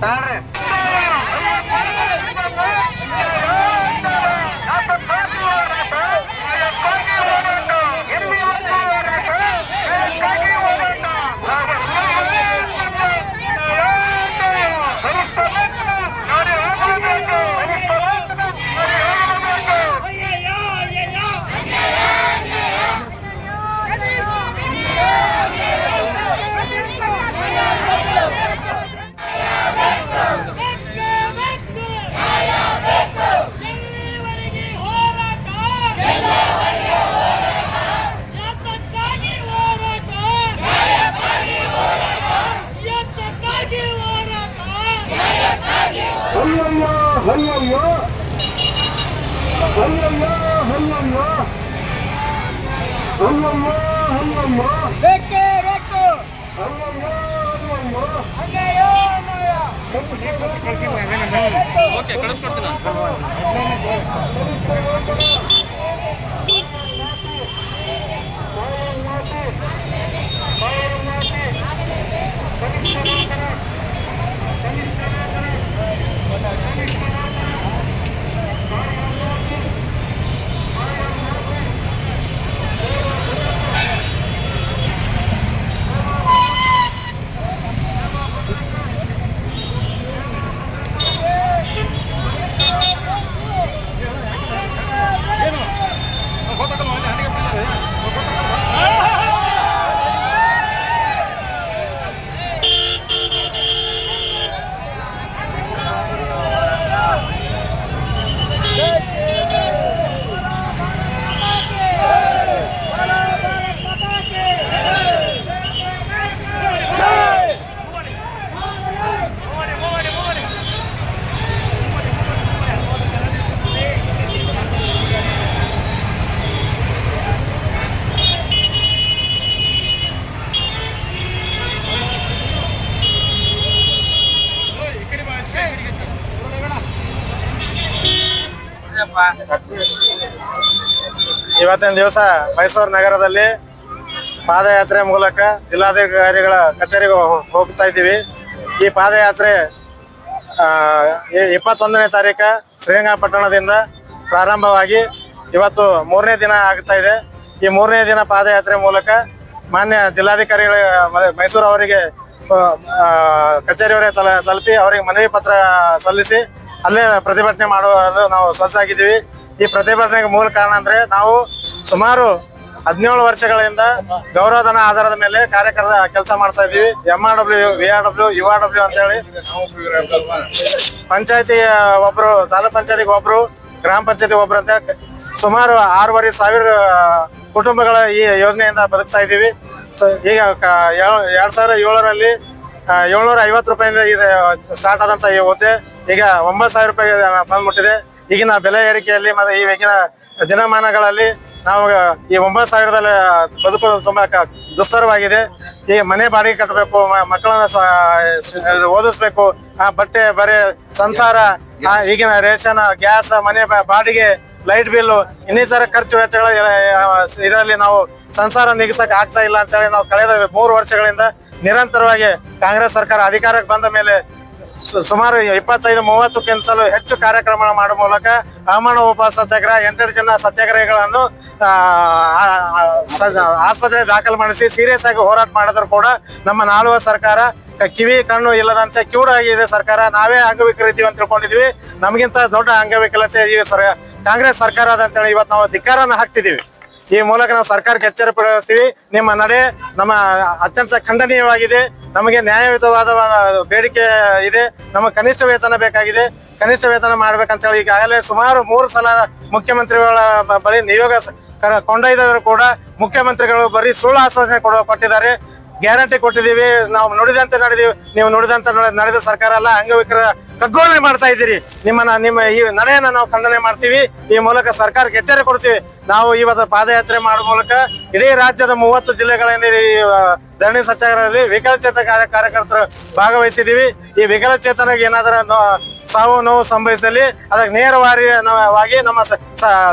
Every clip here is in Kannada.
தாரேன். ಬೇಕೇ ಬೇಕು ಓಕೆ ಕಳಿಸ್ಕೊಡ್ತೀನಿ ಇವತ್ತಿನ ದಿವಸ ಮೈಸೂರು ನಗರದಲ್ಲಿ ಪಾದಯಾತ್ರೆ ಮೂಲಕ ಜಿಲ್ಲಾಧಿಕಾರಿಗಳ ಕಚೇರಿಗೆ ಹೋಗ್ತಾ ಇದ್ದೀವಿ. ಈ ಪಾದಯಾತ್ರೆ ಇಪ್ಪತ್ತೊಂದನೇ ತಾರೀಕು ಶ್ರೀರಂಗಪಟ್ಟಣದಿಂದ ಪ್ರಾರಂಭವಾಗಿ ಇವತ್ತು ಮೂರನೇ ದಿನ ಆಗ್ತಾ ಇದೆ. ಈ ಮೂರನೇ ದಿನ ಪಾದಯಾತ್ರೆ ಮೂಲಕ ಮಾನ್ಯ ಜಿಲ್ಲಾಧಿಕಾರಿಗಳ ಮೈಸೂರು ಅವರಿಗೆ ಕಚೇರಿಯವರೇ ತಲ, ತಲುಪಿ ಅವರಿಗೆ ಮನವಿ ಪತ್ರ ಸಲ್ಲಿಸಿ ಅಲ್ಲೇ ಪ್ರತಿಭಟನೆ ಮಾಡುವುದು ನಾವು ಸಜ್ಜಾಗಿದ್ದೀವಿ. ಈ ಪ್ರತಿಭಟನೆಗೆ ಮೂಲ ಕಾರಣ ಅಂದ್ರೆ ನಾವು ಸುಮಾರು ಹದಿನೇಳು ವರ್ಷಗಳಿಂದ ಗೌರವಧನ ಆಧಾರದ ಮೇಲೆ ಕಾರ್ಯಕರ್ತ ಕೆಲಸ ಮಾಡ್ತಾ ಇದೀವಿ M R W V R W U R W ಅಂತ ಹೇಳಿ. ಪಂಚಾಯತಿ ಒಬ್ರು, ತಾಲೂಕ್ ಪಂಚಾಯತಿಗೆ ಒಬ್ರು, ಗ್ರಾಮ ಪಂಚಾಯತಿ ಒಬ್ರು ಅಂತ ಸುಮಾರು ಆರೂವರೆ ಸಾವಿರ ಕುಟುಂಬಗಳ ಈ ಯೋಜನೆಯಿಂದ ಬದುಕ್ತಾ ಇದೀವಿ ಈಗ ಎರಡ್ ಸಾವಿರದ ಏಳರಲ್ಲಿ ಏಳ್ನೂರ ಐವತ್ತು ರೂಪಾಯಿಂದ ಸ್ಟಾರ್ಟ್ ಆದಂತ ಈ ಹುದ್ದೆ. ಈಗ ಒಂಬತ್ತು ಸಾವಿರ ರೂಪಾಯಿ ಬಂದ್ಬಿಟ್ಟಿದೆ. ಈಗಿನ ಬೆಲೆ ಏರಿಕೆಯಲ್ಲಿ ಮತ್ತೆ ಈಗಿನ ದಿನಮಾನಗಳಲ್ಲಿ ನಾವು ಈ ಒಂಬತ್ತು ಸಾವಿರದಲ್ಲಿ ಬದುಕೋದು ತುಂಬಾ ದುಸ್ತರವಾಗಿದೆ. ಈ ಮನೆ ಬಾಡಿಗೆ ಕಟ್ಟಬೇಕು ಮಕ್ಕಳನ್ನ ಓದಿಸ್ಬೇಕು, ಆ ಬಟ್ಟೆ, ಬರೆ, ಸಂಸಾರ ಈಗಿನ ರೇಷನ್, ಗ್ಯಾಸ್, ಮನೆ ಬಾಡಿಗೆ, ಲೈಟ್ ಬಿಲ್ ಇನ್ನಿತರ ಖರ್ಚು ವೆಚ್ಚಗಳ ಇದರಲ್ಲಿ ನಾವು ಸಂಸಾರ ನಿಗಿಸಕ್ ಆಗ್ತಾ ಇಲ್ಲ ಅಂತ ಹೇಳಿ ನಾವು ಕಳೆದ ಮೂರು ವರ್ಷಗಳಿಂದ ನಿರಂತರವಾಗಿ ಕಾಂಗ್ರೆಸ್ ಸರ್ಕಾರ ಅಧಿಕಾರಕ್ಕೆ ಬಂದ ಮೇಲೆ ಸುಮಾರು ಇಪ್ಪತ್ತೈದು ಮೂವತ್ತಕ್ಕಿಂತಲೂ ಹೆಚ್ಚು ಕಾರ್ಯಕ್ರಮ ಮಾಡುವ ಮೂಲಕ ಅಮಣ ಉಪವಾಸ ಸತ್ಯಾಗ್ರಹ ಎಂಟೆರಡು ಜನ ಸತ್ಯಾಗ್ರಹಿಗಳನ್ನು ಆಸ್ಪತ್ರೆ ದಾಖಲು ಮಾಡಿಸಿ ಸೀರಿಯಸ್ ಆಗಿ ಹೋರಾಟ ಮಾಡಿದ್ರು ಕೂಡ ನಮ್ಮ ನಾಳುವ ಸರ್ಕಾರ. ಕಿವಿ, ಕಣ್ಣು ಇಲ್ಲದಂತೆ ಕಿವುಡಾಗಿದೆ ಸರ್ಕಾರ. ನಾವೇ ಅಂಗವಿಕಲಿತೀವಿ ಅಂತ ತಿಳ್ಕೊಂಡಿದ್ವಿ. ನಮಗಿಂತ ದೊಡ್ಡ ಅಂಗವಿಕಲತೆ ಈ ಸರ್, ಕಾಂಗ್ರೆಸ್ ಸರ್ಕಾರ ಅಂತೇಳಿ ಇವತ್ತು ನಾವು ಧಿಕ್ಕಾರನ ಹಾಕ್ತಿದೀವಿ. ಈ ಮೂಲಕ ನಾವು ಸರ್ಕಾರಕ್ಕೆ ಎಚ್ಚರ ಪಡಿಸ್ತೀವಿ. ನಿಮ್ಮ ನಡೆ ನಮ್ಮ ಅತ್ಯಂತ ಖಂಡನೀಯವಾಗಿದೆ. ನಮಗೆ ನ್ಯಾಯಯುತವಾದ ಬೇಡಿಕೆ ಇದೆ. ನಮಗೆ ಕನಿಷ್ಠ ವೇತನ ಬೇಕಾಗಿದೆ. ಕನಿಷ್ಠ ವೇತನ ಮಾಡ್ಬೇಕಂತ ಹೇಳಿ ಈಗಾಗಲೇ ಸುಮಾರು ಮೂರು ಸಲ ಮುಖ್ಯಮಂತ್ರಿಗಳ ಬಳಿ ನಿಯೋಗ ಕೊಂಡೊಯ್ದರೂ ಕೂಡ ಮುಖ್ಯಮಂತ್ರಿಗಳು ಬರೀ ಸುಳ್ಳು ಆಶ್ವಾಸನೆ ಕೊಡುವ ಕೊಟ್ಟಿದ್ದಾರೆ. ಗ್ಯಾರಂಟಿ ಕೊಟ್ಟಿದ್ದೀವಿ, ನಾವು ನುಡಿದಂತೆ ನಡೆದೀವಿ, ನೀವು ನೋಡಿದಂತ ನಡೆ- ನಡೆದ ಸರ್ಕಾರ ಅಲ್ಲ, ಅಂಗವಿಕರ ಕಗ್ಗೋಲೆ ಮಾಡ್ತಾ ಇದ್ದೀರಿ. ನಿಮ್ಮನ್ನ ನಿಮ್ಮ ಈ ನಡೆಯನ್ನ ನಾವು ಖಂಡನೆ ಮಾಡ್ತೀವಿ, ಈ ಮೂಲಕ ಸರ್ಕಾರಕ್ಕೆ ಎಚ್ಚರಿಕೆ ಕೊಡ್ತೀವಿ. ನಾವು ಇವತ್ತು ಪಾದಯಾತ್ರೆ ಮಾಡುವ ಮೂಲಕ ಇಡೀ ರಾಜ್ಯದ ಮೂವತ್ತು ಜಿಲ್ಲೆಗಳಿಂದ ಧರಣಿ ಸತ್ಯಾಗ್ರಹದಲ್ಲಿ ವಿಕಲಚೇತನ ಕಾರ್ಯ ಕಾರ್ಯಕರ್ತರು ಭಾಗವಹಿಸಿದೀವಿ ಈ ವಿಕಲಚೇತನಿಗೆ ಏನಾದರೂ ಸಾವು ನೋವು ಸಂಭವಿಸಿದಲ್ಲಿ ಅದಕ್ಕೆ ನೇರವಾಗಿ ನಮ್ಮ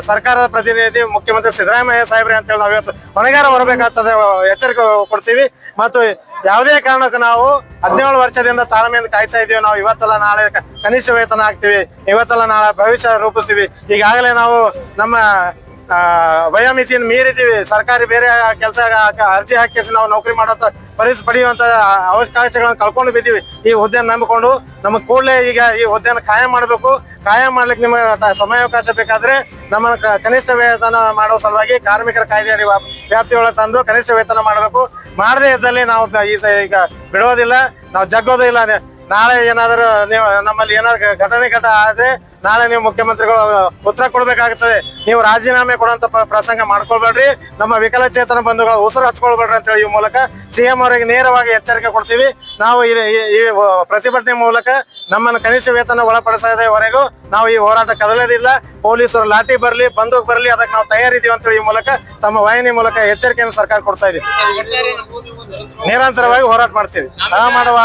ಸರ್ಕಾರದ ಪ್ರತಿನಿಧಿ ಮುಖ್ಯಮಂತ್ರಿ ಸಿದ್ದರಾಮಯ್ಯ ಸಾಹೇಬ್ರೆ ಅಂತೇಳಿ ನಾವು ಇವತ್ತು ಹೊಣೆಗಾರ ಬರಬೇಕಾಗ್ತದೆ ಎಚ್ಚರಿಕೆ ಕೊಡ್ತೀವಿ. ಮತ್ತು ಯಾವುದೇ ಕಾರಣಕ್ಕೂ ನಾವು ಹದಿನೇಳು ವರ್ಷದಿಂದ ತಾಳ್ಮೆಯಿಂದ ಕಾಯ್ತಾ ಇದೀವಿ. ನಾವು ಇವತ್ತಲ್ಲ ನಾಳೆ ಕನಿಷ್ಠ ವೇತನ ಹಾಕ್ತಿವಿ. ಇವತ್ತಲ್ಲ ನಾಳೆ ಭವಿಷ್ಯ ರೂಪಿಸ್ತೀವಿ. ಈಗಾಗಲೇ ನಾವು ನಮ್ಮ ವಯೋಮಿತಿಯನ್ನು ಮೀರಿದ್ದೀವಿ. ಸರ್ಕಾರಿ ಬೇರೆ ಕೆಲಸ ಅರ್ಜಿ ಹಾಕಿ ನಾವು ನೌಕರಿ ಮಾಡೋಂಥ ಪರಿಸ್ಥಿತಿ ಪಡೆಯುವಂತ ಅವಕಾಶಗಳನ್ನು ಕಳ್ಕೊಂಡು ಬಿದ್ದೀವಿ. ಈ ಹುದ್ದೆಯನ್ನು ನಂಬಿಕೊಂಡು ನಮ್ಮ ಕೂಡಲೇ ಈಗ ಈ ಹುದ್ದೆಯನ್ನು ಕಾಯಂ ಮಾಡಬೇಕು. ಕಾಯಂ ಮಾಡ್ಲಿಕ್ಕೆ ನಿಮಗೆ ಸಮಯಾವಕಾಶ ಬೇಕಾದ್ರೆ ನಮ್ಮ ಕನಿಷ್ಠ ವೇತನ ಮಾಡೋ ಸಲುವಾಗಿ ಕಾರ್ಮಿಕರ ಕಾಯ್ದೆ ವ್ಯಾಪ್ತಿಯೊಳಗೆ ತಂದು ಕನಿಷ್ಠ ವೇತನ ಮಾಡಬೇಕು. ಮಾಡದೇ ಇದ್ದಲ್ಲಿ ನಾವು ಈ ಈಗ ಬಿಡೋದಿಲ್ಲ. ನಾವು ಜಗ್ಗೋದಿಲ್ಲ ನಾಳೆ ಏನಾದರೂ ನೀವು ನಮ್ಮಲ್ಲಿ ಏನಾದ್ರು ಘಟನೆ ಘಟ ಆದ್ರೆ ನಾಳೆ ನೀವು ಮುಖ್ಯಮಂತ್ರಿಗಳು ಉತ್ತರ ಕೊಡ್ಬೇಕಾಗ್ತದೆ. ನೀವು ರಾಜೀನಾಮೆ ಕೊಡುವಂತ ಪ್ರಸಂಗ ಮಾಡ್ಕೊಳ್ಬೇಡ್ರಿ. ನಮ್ಮ ವಿಕಲಚೇತನ ಬಂಧುಗಳು ಉಸಿರು ಹಚ್ಕೊಳ್ಬೇಡ್ರಿ ಅಂತ ಹೇಳಿ ಈ ಮೂಲಕ ಸಿಎಂ ಅವರಿಗೆ ನೇರವಾಗಿ ಎಚ್ಚರಿಕೆ ಕೊಡ್ತೀವಿ. ನಾವು ಈ ಪ್ರತಿಭಟನೆ ಮೂಲಕ ನಮ್ಮನ್ನು ಕನಿಷ್ಠ ವೇತನ ಒಳಪಡಿಸದವರೆಗೂ ನಾವು ಈ ಹೋರಾಟ ಕದಲೋದಿಲ್ಲ ಪೊಲೀಸರು ಲಾಠಿ ಬರಲಿ ಬಂದೂಕ್ ಬರಲಿ ಅದಕ್ಕೆ ನಾವು ತಯಾರಿದ್ದೀವಿ ಅಂತ ಈ ಮೂಲಕ ತಮ್ಮ ವಾಹಿನಿ ಮೂಲಕ ಎಚ್ಚರಿಕೆಯನ್ನು ಸರ್ಕಾರ ಕೊಡ್ತಾ ಇದೀವಿ ನಿರಂತರವಾಗಿ ಹೋರಾಟ ಮಾಡ್ತೀವಿ ಆ ಮಾಡುವ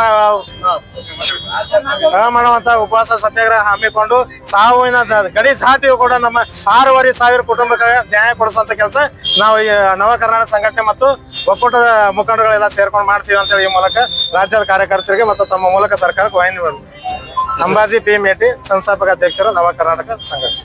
ಆ ಉಪವಾಸ, ಸತ್ಯಾಗ್ರಹ ಹಮ್ಮಿಕೊಂಡು ಸಾವಿನ ಗಡಿ ದಾಟಿಯೂ ಕೂಡ ನಮ್ಮ ಆರೂವರೆ ಸಾವಿರ ಕುಟುಂಬಕ್ಕೆ ನ್ಯಾಯ ಕೊಡಿಸುವಂತ ಕೆಲಸ ನಾವು ಈ ನವ ಕರ್ನಾಟಕ ಸಂಘಟನೆ ಮತ್ತು ಒಕ್ಕೂಟದ ಮುಖಂಡಗಳೆಲ್ಲ ಸೇರ್ಕೊಂಡು ಮಾಡ್ತೀವಿ ಅಂತ ಹೇಳಿ ಈ ಮೂಲಕ ರಾಜ್ಯದ ಕಾರ್ಯಕರ್ತರಿಗೆ ಮತ್ತು ತಮ್ಮ ಮೂಲಕ ಸರ್ಕಾರಕ್ಕೆ ವಾಹಿನಿ ಅಂಬಾಜಿ ಪಿ ಮೇಟಿ ಸಂಸ್ಥಾಪಕ ಅಧ್ಯಕ್ಷರು ನವ ಕರ್ನಾಟಕ ಸಂಘಟನೆ.